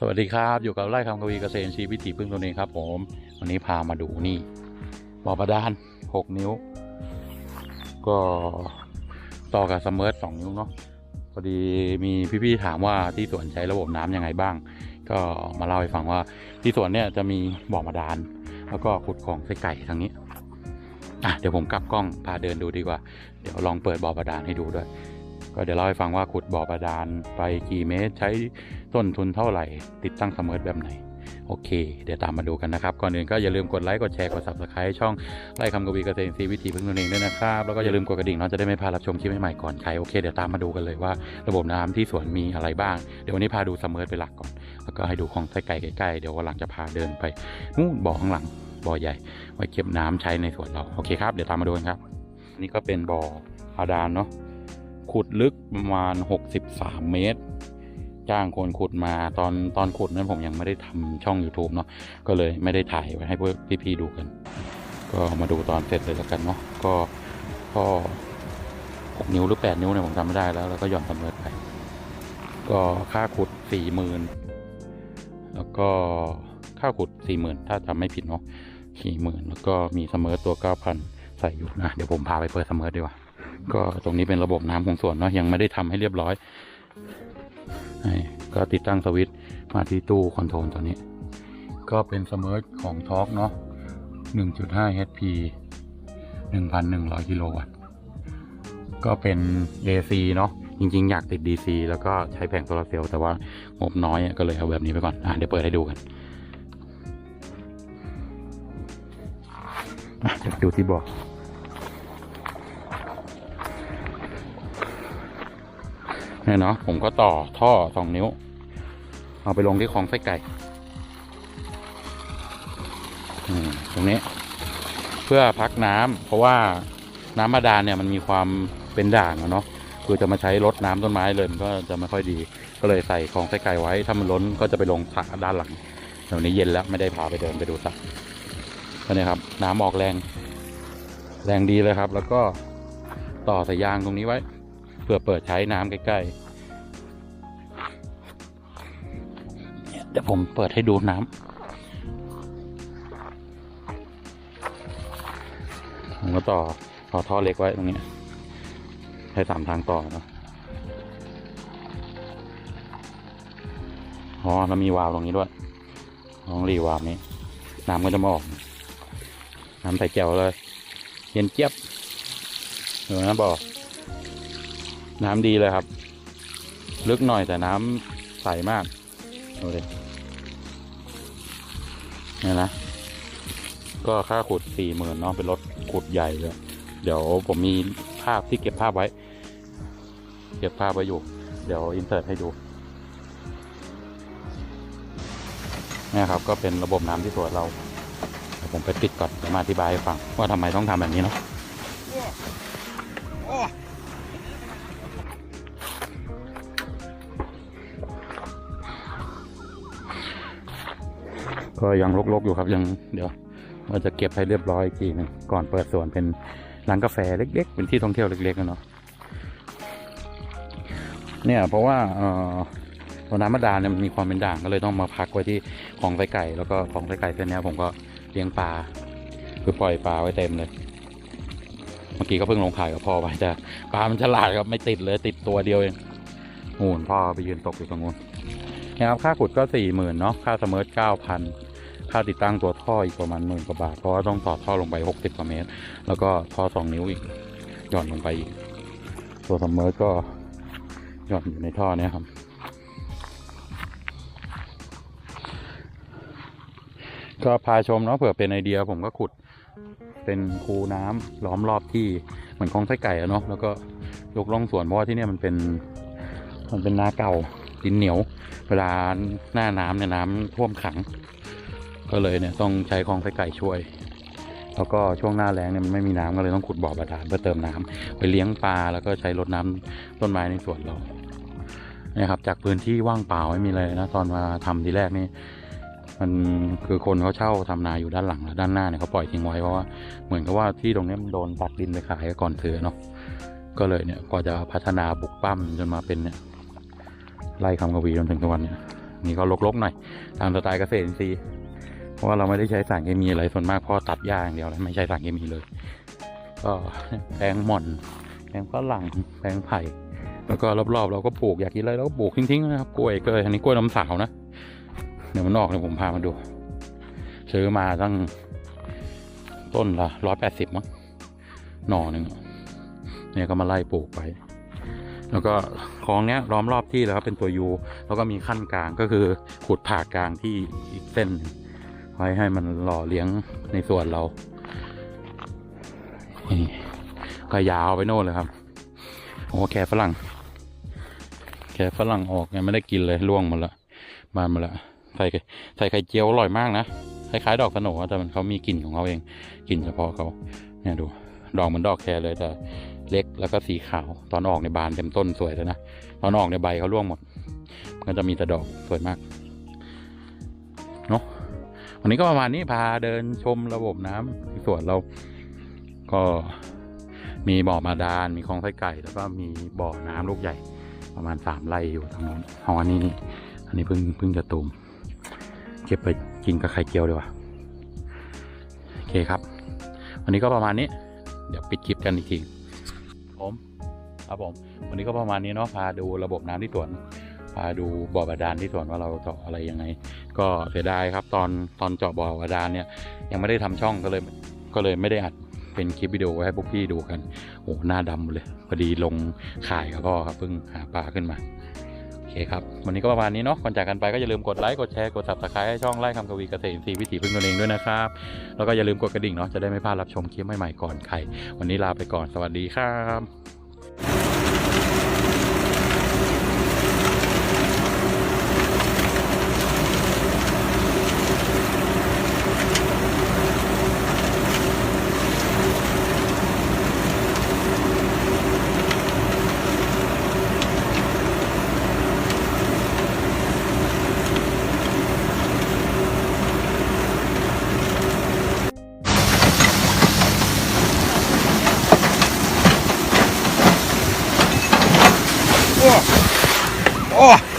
สวัสดีครับ อยู่กับไร่คำกวีเกษตรชีวิถีพึ่งตัวเองครับ ผม วันนี้พามาดูนี่บ่อประดานหกนิ้ว ก็ต่อกับสมเมอร์สองนิ้วเนาะพอดีมีพี่ๆถามว่าที่สวนใช้ระบบน้ำยังไงบ้าง ก็มาเล่าให้ฟังว่าที่สวนเนี่ยจะมีบ่อประดาน แล้วก็ขุดของใส่ไก่ทางนี้อะเดี๋ยวผมกลับกล้องพาเดินดูดีกว่า เดี๋ยวลองเปิดบ่อประดานให้ดูด้วย ก็เดี๋ยวเล่าให้ฟังว่าขุดบ่อประดานไปกี่เมตร ใช้ต้นทุนเท่าไหร่ ติดตั้งสมอร์แบบไหนโอเค เดี๋ยวตามมาดูกันนะครับ ก่อนอื่นก็อย่าลืมกดไลค์ กดแชร์ กด subscribe ช่องไล่คำกวีเกษตรซีวิถีพึ่งตนเองด้วยนะครับ แล้วก็อย่าลืมกดกระดิ่งเนาะจะได้ไม่พลาดรับชมคลิปใหม่ๆก่อนใคร โอเค เดี๋ยวตามมาดูกันเลยว่าระบบน้ำที่สวนมีอะไรบ้าง เดี๋ยววันนี้พาดูสมอร์เป็นหลักก่อน แล้วก็ให้ดูของไส้ไก่ใกล้ๆ เดี๋ยววันหลังจะพาเดินไปนู่นบ่อข้างหลัง บ่อใหญ่ ไว้เก็บน้ำใช้ในสวนเรา โอเคครับ เดี๋ยวตามมาดูกันครับ นี่ก็เป็นบ่ออาดานเนาะ ขุดลึกประมาณ 63 เมตร จ้างคนขุดมาตอนตอนขุดนั้นผมยังไม่ได้ทำช่อง YouTube เนาะก็เลยไม่ได้ถ่ายไว้ให้พวกพี่ๆดูกัน ก็มาดูตอนเสร็จเลยแล้วกันเนาะก็ก็6นิ้วหรือ 8 นิ้วเนี่ยผมจำไม่ได้แล้ว แล้วก็หย่อนสำเร็จไป ก็ค่าขุด 40,000 แล้วก็ค่าขุด 40,000 ถ้าจำไม่ผิดเนาะ40,000 แล้วก็มีเสมอตัว 9,000 ใส่อยู่นะ เดี๋ยวผมพาไปเปิดเสมอดีกว่า ก็ตรงนี้เป็นระบบน้ำของสวนเนาะยังไม่ได้ทำให้เรียบร้อยก็ติดตั้งสวิตช์มาที่ตู้คอนโทรลตัวนี้ ก็เป็นเสมอของทอร์กเนาะ1.5 HP 1,100 กิโลวัตต์ ก็เป็น AC เนาะ จริง ๆ อยากติด DC แล้วก็ใช้แผงโซลาเซลล์ แต่ว่างบน้อยก็เลยเอาแบบนี้ไปก่อน อะ เดี๋ยวเปิดให้ดูกันดูที่บอก เนี่ยเนาะผมก็ต่อท่อสองนิ้ว เอาไปลงที่คลองไส้ไก่ตรงนี้เพื่อพักน้ำเพราะว่าน้ำบาดาลเนี่ยมันมีความเป็นด่างเนาะคือจะมาใช้รดน้ำต้นไม้เลยมันก็จะไม่ค่อยดี ก็เลยใส่คลองไส้ไก่ไว้ ถ้ามันล้นก็จะไปลงสระด้านหลังเดี๋ยวนี้เย็นแล้วไม่ได้พาไปเดินไปดูสระก็เนี่ยครับน้ำออกแรง แรงดีเลยครับ แล้วก็ต่อสายยางตรงนี้ไว้ พื่อเปิดใช้น้ำใกล้ๆ เดี๋ยวผมเปิดให้ดูน้ำผมก็ต่อต่อท่อเล็กไว้ตรงนี้ใช้สามทางต่อเนะอ๋อแล้วมีวาล์วตรงนี้ด้วยลองรีวาล์วนี้ น้ำก็จะมาออก น้ำใส่แก้วเลย เย็นเจี๊ยบเดี๋ยวนะบอก น้ำดีเลยครับ ลึกหน่อยแต่น้ำใสมากดูดินี่นะ ก็ค่าขุดสี่หมื่นเนาะเป็นรถขุดใหญ่เลย เดี๋ยวผมมีภาพที่เก็บภาพไว้ เก็บภาพไว้อยู่ เดี๋ยวอินเสิร์ตให้ดูนี่ครับก็เป็นระบบน้ำที่สวนเราเดี๋ยวผมไปปิดก่อนมาอธิบายให้ฟังว่าทำไมต้องทำแบบนี้เนาะ ก็ยังรกๆอยู่ครับยังเดี๋ยวว่าจะเก็บให้เรียบร้อยอีกทีหนึงก่อนเปิดสวนเป็นร้านกาแฟเล็ก ๆ เป็นที่ท่องเที่ยวเล็กๆนะเนาะเนี่ยเพราะว่าเอ่อตัวน้ำมะดาเนี่ยมันมีความเป็นด่างก็เลยต้องมาพักไว้ที่ของไส้ไก่ แล้วก็ของไส้ไก่เส้นนี้ผมก็เลี้ยงปลาคือปล่อยปลาไว้เต็มเลย เมื่อกี้ก็เพิ่งลงขายกับพ่อไปแต่ปลามันฉลาดครับไม่ติดเลยติดตัวเดียวเองโอ้โหพ่อไปยืนตกอยู่ตรงนู้นนะครับค่าขุดก็สี่หมื่นเนาะค่าเสมอเก้าพัน ค่าติดตั้งตัวท่ออีกประมาณหมื่นกว่าบาท เพราะว่าต้องต่อท่อลงไปหกสิบกว่าเมตร แล้วก็ท่อสองนิ้วอีกหย่อนลงไปอีก ตัวเสมอก็หย่อนอยู่ในท่อเนี้ยครับ ก็พาชมเนาะเผื่อเป็นไอเดียผมก็ขุดเป็นคูน้ำล้อมรอบที่เหมือนคลองไส้ไก่อะเนาะแล้วก็ยกล่องสวนเพราะว่าที่เนี่ยมันเป็นมันเป็นนาเก่าดินเหนียว เวลาหน้าน้ำเนี่ยน้ำท่วมขัง ก็เลยเนี่ยต้องใช้คลองไส้ไก่ช่วย แล้วก็ช่วงหน้าแล้งเนี่ยมันไม่มีน้ำก็เลยต้องขุดบ่อบาดาลเพื่อเติมน้ำไปเลี้ยงปลาแล้วก็ใช้รดน้ำต้นไม้ในสวนเราเนี่ยครับจากพื้นที่ว่างเปล่าไม่มีอะไรนะตอนมาทำทีแรกนี่มันคือคนเขาเช่าทำนาอยู่ด้านหลังแล้วด้านหน้าเนี่ยเขาปล่อยทิ้งไว้เพราะว่าเหมือนกับว่าที่ตรงนี้มันโดนตัดดินไปขายก่อนซื้อเนาะก็เลยเนี่ยกว่าจะพัฒนาบุกปั้มจนมาเป็นเนี่ยไล่คำกวีจนถึงทุกวันเนี่ยนี่ก็ลกๆหน่อยตามสไตล์เกษตรอินทรีย์ เพราะว่าเราไม่ได้ใช้สารเคมีอะไรส่วนมากเพราะตัดหญ้าอย่างเดียวแล้วไม่ใช้สารเคมีเลย ก็แปลงหม่อนแปลงฝรั่งแปลงไผ่แล้วก็รอบๆเราก็ปลูกอยากกินอะไรเราก็ปลูกทิ้งๆนะครับกล้วยก็อันนี้กล้วยน้ำสาวนะเดี๋ยวมันออกเดี๋ยวผมพามาดู ซื้อมาตั้งต้นละร้อยแปดสิบมั้งหน่อหนึ่งเนี่ยก็มาไล่ปลูกไป แล้วก็คลองเนี้ยล้อมรอบที่แล้วครับเป็นตัวยูแล้วก็มีขั้นกลางก็คือขุดผ่ากลางที่อีกเส้นนึง ไว้ให้มันหล่อเลี้ยงในส่วนเราก็ยาวไปโน่นเลยครับโอ้แคฝรั่ง แคฝรั่งออกยังไม่ได้กินเลยล่วงหมดละบานหมดละใส่ไข่ใส่ไข่เจียวอร่อยมากนะคล้ายๆดอกสโหนแต่มันเขามีกลิ่นของเขาเองกลิ่นเฉพาะเขาเนี่ยดู ดอกเหมือนดอกแครเลยแต่เล็กแล้วก็สีขาว ตอนออกในบานเต็มต้นสวยแล้วนะ ตอนออกในใบเขาร่วงหมด ก็จะมีแต่ดอกสวยมาก วันนี้ก็ประมาณนี้พาเดินชมระบบน้ำที่สวนเรา ก็มีบ่อบาดาลมีคลองไส้ไก่ แล้วก็มีบ่อน้ำลูกใหญ่ ประมาณสามไร่อยู่ทางโน้นอ๋ออันนี้นี่อันนี้เพิ่งเพิ่งจะตูมเก็บไปกินกับไข่เจียวดีกว่าโอเคครับ วันนี้ก็ประมาณนี้ เดี๋ยวปิดคลิปกันอีกทีผมครับผม วันนี้ก็ประมาณนี้เนาะพาดูระบบน้ำที่สวน พาดูบ่อบาดาลที่สวนว่าเราเจาะอะไรยังไง ก็เสียดายครับตอนตอนเจาะบ่อบาดาลเนี่ยยังไม่ได้ทำช่องก็เลยก็เลยไม่ได้อัดเป็นคลิปวิดีโอไว้ให้พวกพี่ดูกันโอ้หน้าดำเลยพอดีลงข่ายกับพ่อครับเพิ่งหาปลาขึ้นมาโอเคครับวันนี้ก็ประมาณนี้เนาะก่อนจากกันไปก็อย่าลืมกดไลค์กดแชร์กด subscribe ให้ช่องไล่คำกวีเกษตรอินทรีย์วิถีพึ่งตนเองด้วยนะครับแล้วก็อย่าลืมกดกระดิ่งเนาะจะได้ไม่พลาดรับชมคลิปใหม่ๆก่อนใครวันนี้ลาไปก่อนสวัสดีครับ Oh! Oh!